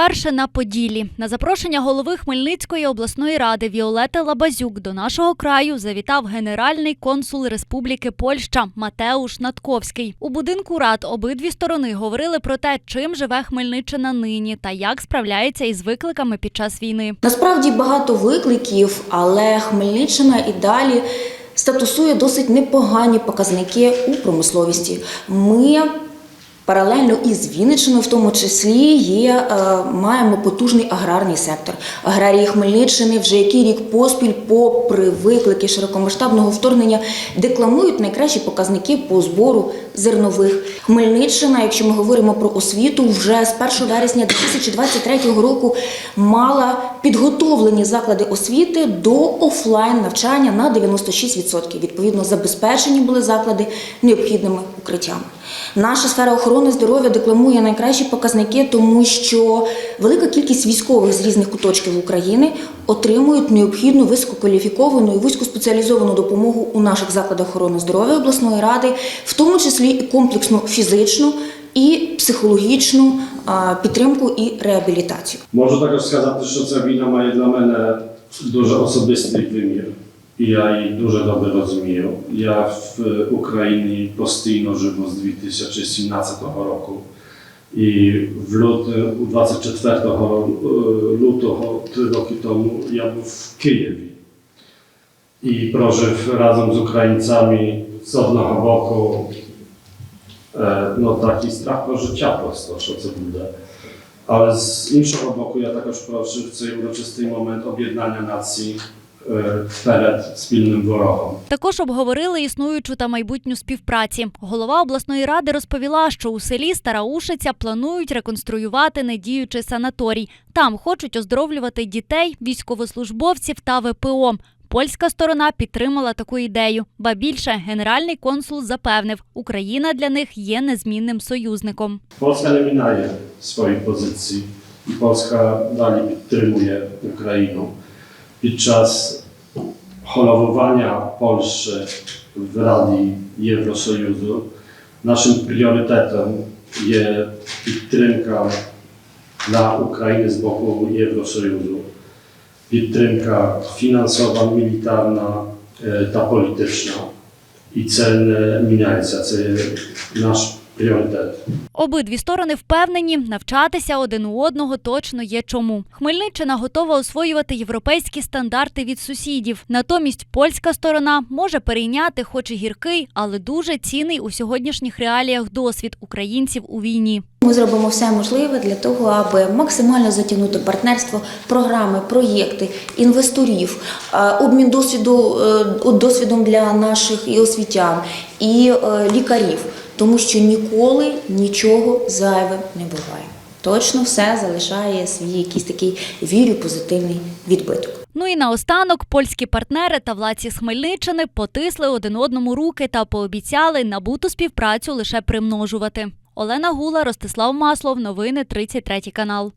вперше на Поділлі. На запрошення голови Хмельницької обласної ради Віолети Лабазюк до нашого краю завітав генеральний консул Республіки Польща Матеуш Натковський. У будинку рад обидві сторони говорили про те, чим живе Хмельниччина нині та як справляється із викликами під час війни. Насправді багато викликів, але Хмельниччина і далі статусує досить непогані показники у промисловості. Ми Паралельно із Вінниччиною, в тому числі, є, е, маємо потужний аграрний сектор. Аграрії Хмельниччини вже який рік поспіль, попри виклики широкомасштабного вторгнення, декламують найкращі показники по збору зернових. Хмельниччина, якщо ми говоримо про освіту, вже з 1 вересня 2023 року мала підготовлені заклади освіти до офлайн навчання на 96%. Відповідно, забезпечені були заклади необхідними укриттями. Наша сфера охорони здоров'я декламує найкращі показники, тому що велика кількість військових з різних куточків України отримують необхідну висококваліфіковану і вузькоспеціалізовану допомогу у наших закладах охорони здоров'я обласної ради, в тому числі і комплексну фізичну і психологічну підтримку і реабілітацію. Можу також сказати, що ця війна має для мене дуже особистий вимір. І я її дуже добре розумію. Я в Україні постійно живу з 2017 року. І в люті, у 24 лютого, три роки тому, я був в Києві. І прожив разом з українцями з одного боку е, ну, такий страх про життя просто, що це буде. Але з іншого боку, я також прожив цей урочистий момент об'єднання нації е, перед спільним ворогом. Також обговорили існуючу та майбутню співпраці. Голова обласної ради розповіла, що у селі Стара Ушиця планують реконструювати недіючий санаторій. Там хочуть оздоровлювати дітей, військовослужбовців та ВПО. Польська сторона підтримала таку ідею. Ба більше генеральний консул запевнив, Україна для них є незмінним союзником. Polska nie minaje swojej pozycji i Polska dalej підтримує Україну. Під час головування Польщі в Раді Євросоюзу нашим пріоритетом є підтримка для України з боку Євросоюзу. Підтримка фінансова, мілітарна е, та політична. І це не пріоритет. Обидві сторони впевнені, навчатися один у одного точно є чому. Хмельниччина готова освоювати європейські стандарти від сусідів. Натомість польська сторона може перейняти, хоч і гіркий, але дуже цінний у сьогоднішніх реаліях досвід українців у війні. Ми зробимо все можливе для того, аби максимально затягнути партнерство, програми, проєкти, інвесторів, е, обмін досвіду е, досвідом для наших і освітян, і е, лікарів, тому що ніколи нічого зайве не буває. Точно все залишає свій якийсь такий вірю позитивний відбиток. Ну і наостанок польські партнери та владці з Хмельниччини потисли один одному руки та пообіцяли набуту співпрацю лише примножувати. Олена Гула, Ростислав Маслов, новини 33 канал.